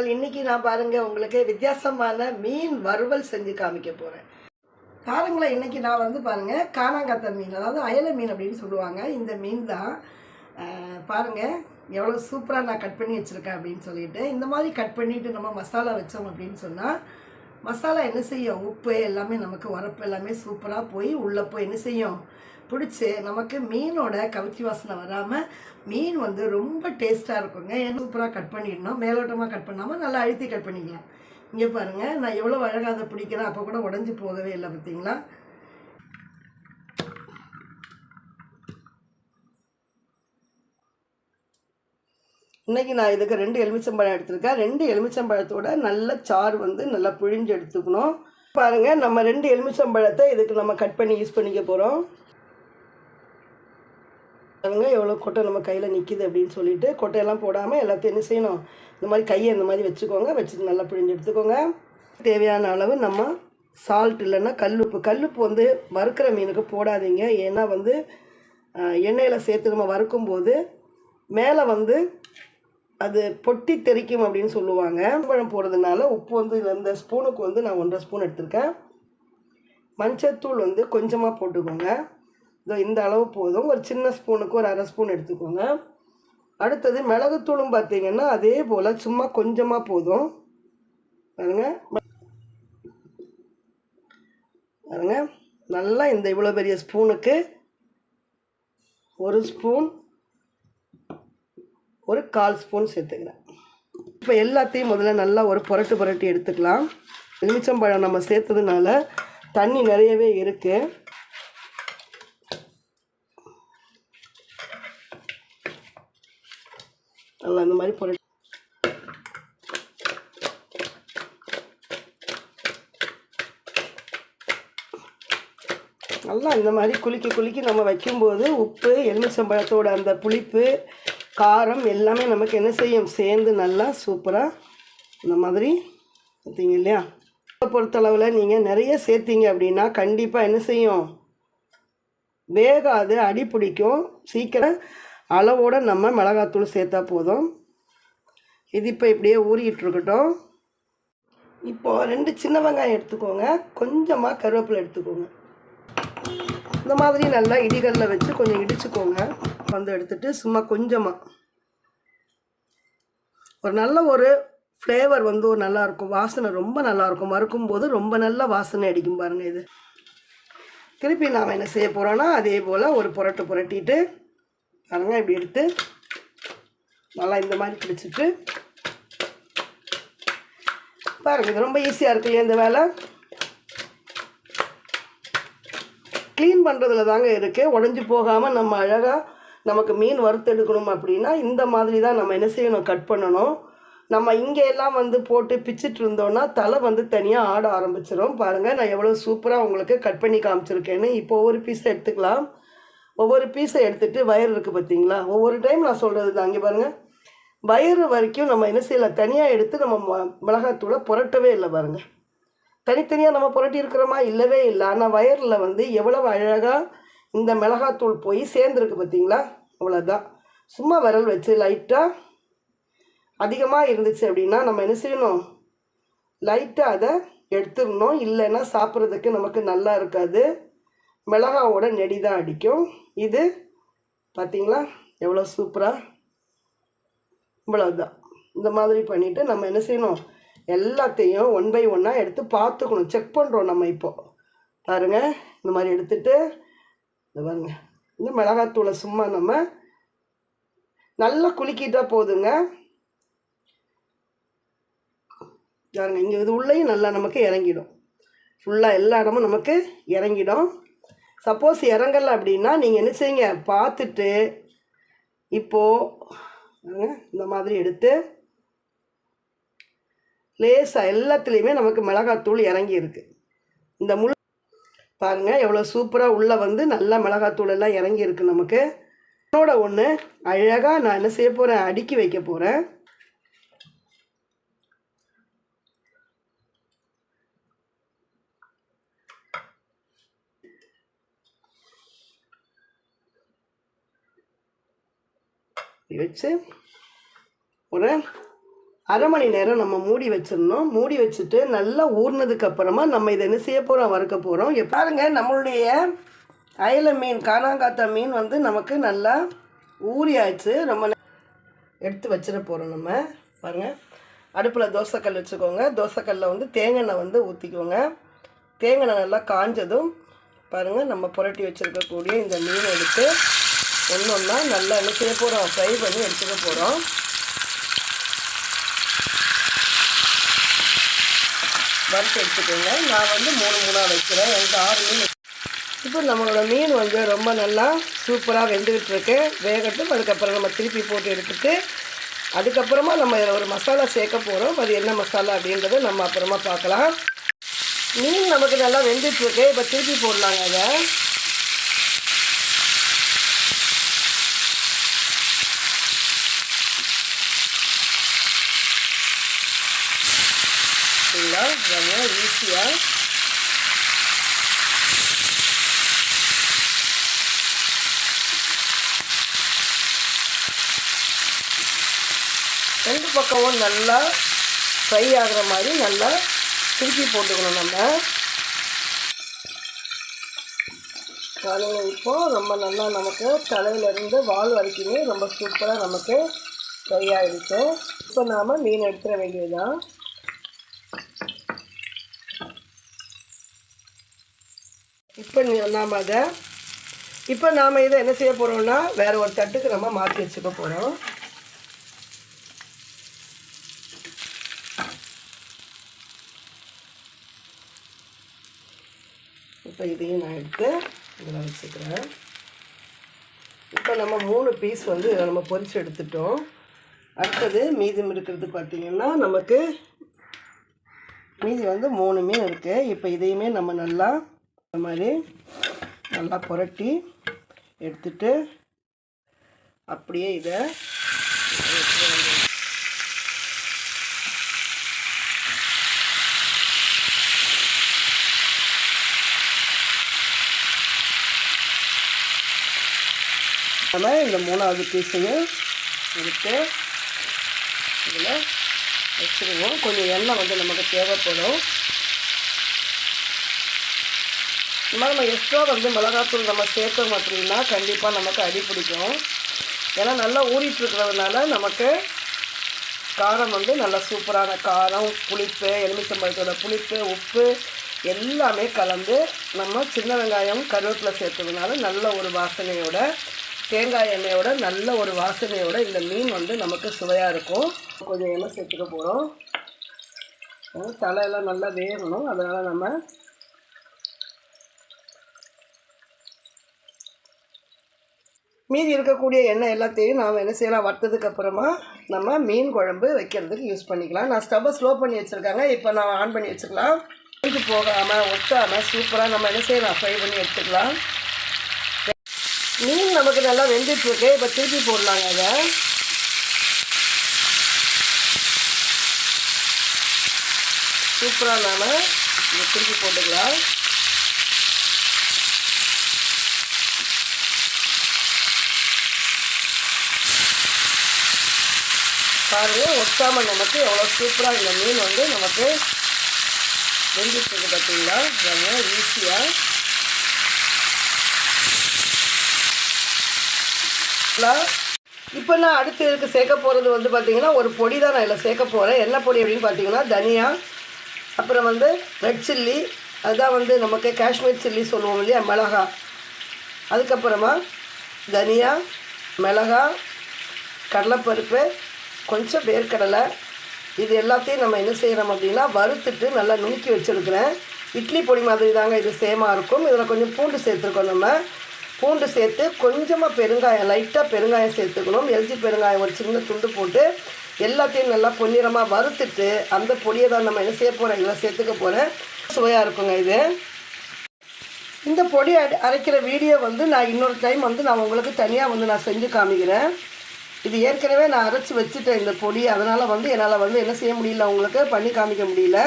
Channel இன்னைக்கு நான் பாருங்க உங்களுக்கு வித்தியாசமான மீன் வறுவல் செஞ்சு காமிக்க போறேன். பாருங்களா இன்றைக்கி நான் வந்து பாருங்கள் காணாங்காத்த மீன் அதாவது அயல மீன் அப்படின்னு சொல்லுவாங்க. இந்த மீன் தான் பாருங்கள் பாருங்க எவ்வளோ சூப்பராக நான் கட் பண்ணி வச்சுருக்கேன் அப்படின்னு சொல்லிட்டு இந்த மாதிரி கட் பண்ணிவிட்டு நம்ம மசாலா வச்சோம் அப்படின்னு சொன்னால் மசாலா என்ன செய்யும்? உப்பு எல்லாமே நமக்கு உரப்பு எல்லாமே சூப்பராக போய் உள்ளே போய் என்ன செய்யும்? பிடிச்சி நமக்கு மீனோட கவிச்சி வாசனை வராமல் மீன் வந்து ரொம்ப டேஸ்ட்டாக இருக்குங்க. ஏன்னா சூப்பராக கட் பண்ணிடணும். மேலோட்டமாக கட் பண்ணாமல் நல்லா அழுத்தி கட் பண்ணிக்கலாம். இங்கே பாருங்கள் நான் எவ்வளோ அழகாக அதை பிடிக்கிறேன். அப்போ கூட உடஞ்சி போகவே இல்லை பார்த்தீங்களா? இன்றைக்கி நான் இதுக்கு ரெண்டு எலுமிச்சம்பழம் எடுத்திருக்கேன். ரெண்டு எலுமிச்சம்பழத்தோட நல்ல சாறு வந்து நல்லா பிழிஞ்சு எடுத்துக்கணும். பாருங்கள் நம்ம ரெண்டு எலுமிச்சம்பழத்தை இதுக்கு நம்ம கட் பண்ணி யூஸ் பண்ணிக்க போகிறோம் பாருங்க எவ்வளோ கொட்டை நம்ம கையில் நிற்கிது அப்படின்னு சொல்லிட்டு கொட்டையெல்லாம் போடாமல் எல்லாத்தையும் என்ன செய்யணும்? இந்த மாதிரி கையை இந்த மாதிரி வச்சுக்கோங்க வச்சுட்டு நல்லா பிழிஞ்சு எடுத்துக்கோங்க. தேவையான அளவு நம்ம சால்ட் இல்லைன்னா கல்லுப்பு. கல்லுப்பு வந்து வறுக்கிற மீனுக்கு போடாதீங்க. ஏன்னா வந்து எண்ணெயில் சேர்த்து நம்ம வறுக்கும்போது மேலே வந்து அது பொட்டி தெறிக்கும் அப்படின்னு சொல்லுவாங்க. பழம் போடுறதுனால உப்பு வந்து இந்த ஸ்பூனுக்கு வந்து நான் ஒன்றரை ஸ்பூன் எடுத்திருக்கேன். மஞ்சத்தூள் வந்து கொஞ்சமாக போட்டுக்கோங்க. இதோ இந்த அளவு போதும். ஒரு சின்ன ஸ்பூனுக்கு ஒரு அரை ஸ்பூன் எடுத்துக்கோங்க. அடுத்தது மிளகுத்தூளும் பார்த்தீங்கன்னா அதே போல் சும்மா கொஞ்சமாக போதும். பாருங்க. பாருங்க. நல்லா இந்த இவ்வளோ பெரிய ஸ்பூனுக்கு ஒரு ஸ்பூன் ஒரு கால் ஸ்பூன் சேர்த்துக்கிறேன். இப்போ எல்லாத்தையும் முதல்ல நல்லா ஒரு புரட்டு புரட்டி எடுத்துக்கலாம். எலுமிச்சம்பழம் நம்ம சேர்த்ததுனால தண்ணி நிறையவே இருக்குது நல்லா இந்த மாதிரி பொருள் நல்லா இந்த மாதிரி குளிக்க குளிக்க நம்ம வைக்கும்போது உப்பு எலுமிச்சம்பழத்தோட அந்த புளிப்பு காரம் எல்லாமே நமக்கு என்ன செய்யும்? சேர்ந்து நல்லா சூப்பராக இந்த மாதிரி பார்த்தீங்க இல்லையா? பொறுத்தளவில் நீங்கள் நிறைய சேர்த்தீங்க அப்படின்னா கண்டிப்பாக என்ன செய்யும்? வேகாது அடி பிடிக்கும். சீக்கிரம் அளவோடு நம்ம மிளகாத்தூள் சேர்த்தா போதும். இது இப்போ இப்படியே ஊறிக்கிட்டு இருக்கட்டும். இப்போது ரெண்டு சின்ன வெங்காயம் எடுத்துக்கோங்க. கொஞ்சமாக கருவேப்பிலை எடுத்துக்கோங்க. இந்த மாதிரி நல்லா இடிகளில் வச்சு கொஞ்சம் இடிச்சுக்கோங்க. வந்து எடுத்துட்டு சும்மா கொஞ்சமாக ஒரு நல்ல ஒரு ஃப்ளேவர் வந்து ஒரு நல்லாயிருக்கும் வாசனை ரொம்ப நல்லாயிருக்கும் மறுக்கும் வறுக்கும் போது ரொம்ப நல்ல வாசனை அடிக்கும் பாருங்கள் இது. திருப்பி நாம் என்ன செய்ய போகிறோன்னா அதே போல் ஒரு புரட்டு புரட்டிட்டு அதனால் இப்படி எடுத்து நல்லா இந்த மாதிரி பிடிச்சிட்டு பாருங்கள் இது ரொம்ப ஈஸியாக இருக்கு இல்லையா இந்த வேலை? க்ளீன் பண்ணுறதுல தாங்க இருக்குது உடஞ்சி போகாமல் நம்ம அழகாக நமக்கு மீன் வறுத்தெடுக்கணும் அப்படின்னா இந்த மாதிரி தான் நம்ம என்ன செய்யணும்? கட் பண்ணணும். நம்ம இங்கே எல்லாம் வந்து போட்டு பிச்சுட்டு இருந்தோன்னா தலை வந்து தனியாக ஆட ஆரம்பிச்சிடும் பாருங்கள் நான் எவ்வளோ சூப்பராக உங்களுக்கு கட் பண்ணி காமிச்சிருக்கேன்னு. இப்போ ஒரு பீஸை எடுத்துக்கலாம். ஒவ்வொரு பீஸை எடுத்துகிட்டு வயிறு இருக்குது பார்த்தீங்களா ஒவ்வொரு டைம் நான் சொல்கிறது தான். அங்கே பாருங்கள் வயிறு வரைக்கும் நம்ம என்ன செய்யலாம்? தனியாக எடுத்து நம்ம ம- மிளகாத்தூளை புரட்டவே இல்லை பாருங்கள் தனித்தனியாக நம்ம புரட்டி இருக்கிறோமா? இல்லவே இல்லை. ஆனால் வயரில் வந்து எவ்வளவு அழகாக இந்த மிளகாத்தூள் போய் சேர்ந்துருக்கு பார்த்தீங்களா அவ்வளோதான் சும்மா விரல் வச்சு லைட்டாக அதிகமாக இருந்துச்சு அப்படின்னா நம்ம என்ன செய்யணும்? லைட்டாக அதை எடுத்துடணும். இல்லைன்னா சாப்பிட்றதுக்கு நமக்கு நல்லா இருக்காது. மிளகாவோட நெடி தான் அடிக்கும். இது பார்த்திங்களா எவ்வளோ சூப்பராக இவ்வளோதான் இந்த மாதிரி பண்ணிவிட்டு நம்ம என்ன செய்யணும்? எல்லாத்தையும் ஒன் பை ஒன்னாக எடுத்து பார்த்துக்கணும். செக் பண்ணுறோம் நம்ம இப்போது பாருங்க. இந்த மாதிரி எடுத்துட்டு இந்த பாருங்க. இந்த மிளகாத்தூளை சும்மா நம்ம நல்லா குலுக்கிட்டா போதுங்க. பாருங்க. இங்கே இது உள்ளேயும் நல்லா நமக்கு இறங்கிடும். ஃபுல்லாக எல்லா இடமும் நமக்கு இறங்கிடும். சப்போஸ் இறங்கலை அப்படின்னா நீங்கள் என்ன செய்யுங்க? பார்த்துட்டு இப்போது இந்த மாதிரி எடுத்து லேசாக எல்லாத்துலேயுமே நமக்கு மிளகாத்தூள் இறங்கி இருக்குது இந்த முள் பாருங்கள் எவ்வளோ சூப்பராக உள்ளே வந்து நல்லா மிளகாத்தூள் எல்லாம் இறங்கி இருக்குது நமக்கு. என்னோட ஒன்று அழகாக நான் என்ன செய்ய போகிறேன் அடுக்கி வைக்க போகிறேன் வச்சு ஒரு அரை மணி நேரம் நம்ம மூடி வச்சிடணும். மூடி வச்சுட்டு நல்லா ஊறினதுக்கப்புறமா நம்ம இதை என்ன செய்ய போகிறோம் வறுக்க போகிறோம் பாருங்க நம்மளுடைய அயல மீன் காணாங்காத்த மீன் வந்து நமக்கு நல்லா ஊறியாச்சு. ரொம்ப எடுத்து வச்சிட போகிறோம் நம்ம. பாருங்கள் அடுப்பில் தோசைக்கல் வச்சுக்கோங்க. தோசைக்கல்லில் வந்து தேங்காய் வந்து ஊற்றிக்கோங்க தேங்காய் நல்லா காஞ்சதும் பாருங்கள் நம்ம புரட்டி வச்சுருக்கக்கூடிய இந்த மீனை எடுத்து ஒன்று ஒன்றா நல்லா என்ன செய்ய போகிறோம் ஃப்ரை பண்ணி எடுத்துக்க போகிறோம் வறுத்து எடுத்துக்கோங்க. நான் வந்து மூணு மூணாக வைக்கிறேன் எனக்கு ஆறு மீன் இப்போ நம்மளோட மீன் வந்து ரொம்ப நல்லா சூப்பராக வெந்துக்கிட்டு இருக்கு. வேகட்டும். அதுக்கப்புறம் நம்ம திருப்பி போட்டு எடுத்துட்டு அதுக்கப்புறமா நம்ம இதில் ஒரு மசாலா சேர்க்க போகிறோம் அது என்ன மசாலா அப்படின்றத நம்ம அப்புறமா பார்க்கலாம். மீன் நமக்கு நல்லா வெந்துட்டுருக்கு இப்போ திருப்பி போடலாங்க அதை ஈஸியா ரொம்ப ஈஸியாக ரெண்டு பக்கமும் நல்லா ஃப்ரை ஆகுற மாதிரி நல்லா திருப்பி போட்டுக்கணும் நம்ம. தலையில் இப்போ ரொம்ப நல்லா நமக்கு தலையிலேருந்து வால் வரைக்குமே ரொம்ப சூப்பராக நமக்கு ஃப்ரை ஆகிடுச்சு இப்போ நாம் மீன் எடுத்துட வேண்டியதுதான். இப்போ நாம் அதை இப்போ நாம் இதை என்ன செய்ய போகிறோம்னா வேறு ஒரு தட்டுக்கு நம்ம மாற்றி வச்சுக்க போகிறோம் இப்போ இதையும் நான் எடுத்து இதில் வச்சுக்கிறேன். இப்போ நம்ம மூணு பீஸ் வந்து இதை நம்ம பொறிச்சு எடுத்துட்டோம். அடுத்தது மீதம் இருக்கிறது பார்த்திங்கன்னா நமக்கு மீதி வந்து மூணு மீன் இருக்குது இப்போ இதையுமே நம்ம நல்லா இந்த மாதிரி நல்லா புரட்டி எடுத்துட்டு அப்படியே இதை நம்ம இந்த மூணாவது பீஸையும் எடுத்து இதில் வச்சுருவோம். கொஞ்சம் எண்ணெய் வந்து நமக்கு தேவைப்படும். இந்த மாதிரி நம்ம எக்ஸ்ட்ரா வந்து மிளகாத்தூள் நம்ம சேர்த்தோம் அப்படின்னா கண்டிப்பாக நமக்கு அடி பிடிக்கும். ஏன்னா நல்லா ஊறிட்டு இருக்கிறதுனால நமக்கு காரம் வந்து நல்லா சூப்பரான காரம் புளிப்பு எலுமிச்சம்பழத்தோட புளிப்பு உப்பு எல்லாமே கலந்து நம்ம சின்ன வெங்காயம் கருவேப்பிலை சேர்த்ததுனால நல்ல ஒரு வாசனையோட தேங்காய் எண்ணெயோட நல்ல ஒரு வாசனையோட இந்த மீன் வந்து நமக்கு சுவையாக இருக்கும். கொஞ்சம் எண்ணெய் சேர்த்துக்க போகிறோம் தலையெல்லாம் நல்லா வேகணும். அதனால் நம்ம மீதி இருக்கக்கூடிய எண்ணெய் எல்லாத்தையும் நாம் என்ன செய்யலாம்? வறுத்ததுக்கு அப்புறமா நம்ம மீன் குழம்பு வைக்கிறதுக்கு யூஸ் பண்ணிக்கலாம். நான் ஸ்டவ்வை ஸ்லோ பண்ணி வச்சுருக்காங்க. இப்போ நான் ஆன் பண்ணி வச்சுக்கலாம் இது போகாமல் ஒட்டாமல் சூப்பராக நம்ம என்ன செய்யலாம்? ஃப்ரை பண்ணி எடுத்துக்கலாம். மீன் நமக்கு நல்லா வெந்துட்டுருக்கு. இப்போ திருப்பி போடலாங்க அதை சூப்பராக நாம் இதை திருப்பி போட்டுக்கலாம். பாருங்க ஒட்டாமல் நமக்கு எவ்வளோ சூப்பராக இந்த மீன் வந்து நமக்கு வெந்துட்டுருக்கு பார்த்தீங்களா? ரொம்ப ஈஸியாக இப்போ நான் அடுத்து இதுக்கு சேர்க்க போகிறது வந்து பார்த்திங்கன்னா ஒரு பொடி தான் நான் இதில் சேர்க்க போகிறேன் என்ன பொடி அப்படின்னு பார்த்தீங்கன்னா தனியா அப்புறம் வந்து ரெட் சில்லி அதுதான் வந்து நமக்கு காஷ்மீர் சில்லி சொல்லுவோம் இல்லையா மிளகா. அதுக்கப்புறமா தனியா மிளகா கடலைப்பருப்பு கொஞ்சம் வேர்க்கடலை. இது எல்லாத்தையும் நம்ம என்ன செய்கிறோம் அப்படின்னா வறுத்துட்டு நல்லா நுணுக்கி வச்சுருக்கிறேன். இட்லி பொடி மாதிரி தாங்க இது சேமாக இருக்கும். இதில் கொஞ்சம் பூண்டு சேர்த்துருக்கோம் நம்ம. பூண்டு சேர்த்து கொஞ்சமாக பெருங்காயம் லைட்டாக பெருங்காயம் சேர்த்துக்கணும். எல்ஜி பெருங்காயம் ஒரு சின்ன துண்டு போட்டு எல்லாத்தையும் நல்லா பொன்னிறமாக வறுத்துட்டு அந்த பொடியை தான் நம்ம என்ன செய்ய போகிறோம் இதில் சேர்த்துக்க போகிறேன் சுவையாக இருக்குங்க இது. இந்த பொடி அரை அரைக்கிற வீடியோ வந்து நான் இன்னொரு டைம் வந்து நான் உங்களுக்கு தனியாக வந்து நான் செஞ்சு காமிக்கிறேன். இது ஏற்கனவே நான் அரைச்சி வச்சுட்டேன் இந்த பொடி. அதனால் வந்து என்னால் வந்து என்ன செய்ய முடியல உங்களுக்கு பண்ணி காமிக்க முடியல.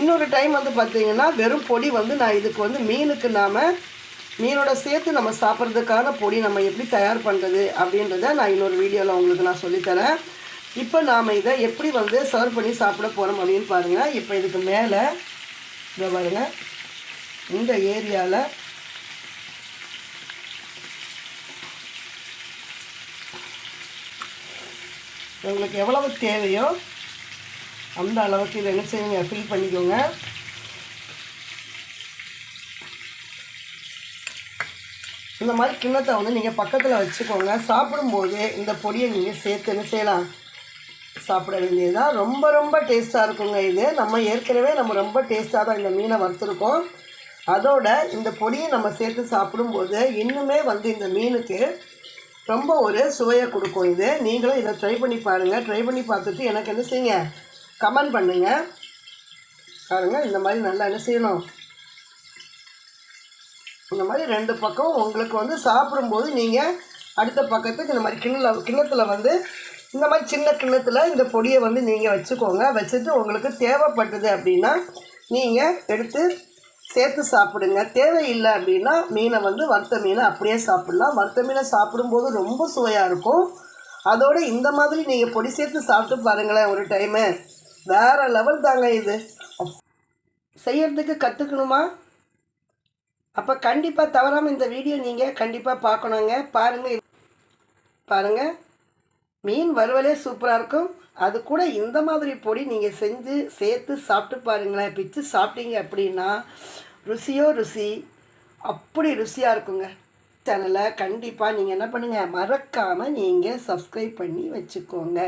இன்னொரு டைம் வந்து பார்த்தீங்கன்னா வெறும் பொடி வந்து நான் இதுக்கு வந்து மீனுக்கு நாம் மீனோட சேர்த்து நம்ம சாப்பிட்றதுக்கான பொடி நம்ம எப்படி தயார் பண்ணுறது அப்படின்றத நான் இன்னொரு வீடியோவில் உங்களுக்கு நான் சொல்லித்தரேன். இப்போ நாம் இதை எப்படி வந்து சர்வ் பண்ணி சாப்பிட போகிறோம் அப்படின்னு பாருங்கள் இப்போ இதுக்கு மேலே இதை பாருங்கள் இந்த ஏரியாவில் உங்களுக்கு எவ்வளவு தேவையோ அந்த அளவுக்கு இதை என்ன செய்யுங்க ஃபில் பண்ணிக்கோங்க. இந்த மாதிரி கிண்ணத்தை வந்து நீங்கள் பக்கத்தில் வச்சுக்கோங்க. சாப்பிடும்போது இந்த பொடியை நீங்கள் சேர்த்து என்ன செய்யலாம்? சாப்பிட வேண்டியதுதான். ரொம்ப ரொம்ப டேஸ்ட்டாக இருக்குங்க இது. நம்ம ஏற்கனவே நம்ம ரொம்ப டேஸ்ட்டாக தான் இந்த மீனை வறுத்துருக்கோம். அதோட இந்த பொடியை நம்ம சேர்த்து சாப்பிடும்போது இன்னுமே வந்து இந்த மீனுக்கு ரொம்ப ஒரு சுவையை கொடுக்கும் இது. நீங்களும் இதை ட்ரை பண்ணி பாருங்கள் ட்ரை பண்ணி பார்த்துட்டு எனக்கு என்ன செய்யுங்க? கமெண்ட் பண்ணுங்கள் பாருங்கள் இந்த மாதிரி நல்லா என்ன செய்யணும்? இந்த மாதிரி ரெண்டு பக்கம் உங்களுக்கு வந்து சாப்பிடும்போது நீங்கள் அடுத்த பக்கத்துக்கு இந்த மாதிரி கிண்ணில் கிண்ணத்தில் வந்து இந்த மாதிரி சின்ன கிண்ணத்தில் இந்த பொடியை வந்து நீங்கள் வச்சுக்கோங்க. வச்சுட்டு உங்களுக்கு தேவைப்பட்டது அப்படின்னா நீங்கள் எடுத்து சேர்த்து சாப்பிடுங்க. தேவையில்லை அப்படின்னா மீனை வந்து வறுத்த மீனை அப்படியே சாப்பிட்லாம். வறுத்த மீனை சாப்பிடும்போது ரொம்ப சுவையாக இருக்கும். அதோடு இந்த மாதிரி நீங்கள் பொடி சேர்த்து சாப்பிட்டு பாருங்களேன் ஒரு டைமு வேறு லெவல் தாங்க இது. செய்யறதுக்கு கற்றுக்கணுமா அப்போ கண்டிப்பாக தவறாமல் இந்த வீடியோ நீங்கள் கண்டிப்பாக பார்க்கணுங்க. பாருங்கள் பாருங்கள் மீன் வறுவலே சூப்பராக இருக்கும். அது கூட இந்த மாதிரி பொடி நீங்கள் செஞ்சு சேர்த்து சாப்பிட்டு பாருங்களேன். பிச்சு சாப்பிட்டீங்க அப்படின்னா ருசியோ ருசி அப்படி ருசியாக இருக்குங்க. சேனலை கண்டிப்பாக நீங்கள் என்ன பண்ணுங்கள் மறக்காமல் நீங்கள் சப்ஸ்கிரைப் பண்ணி வச்சுக்கோங்க.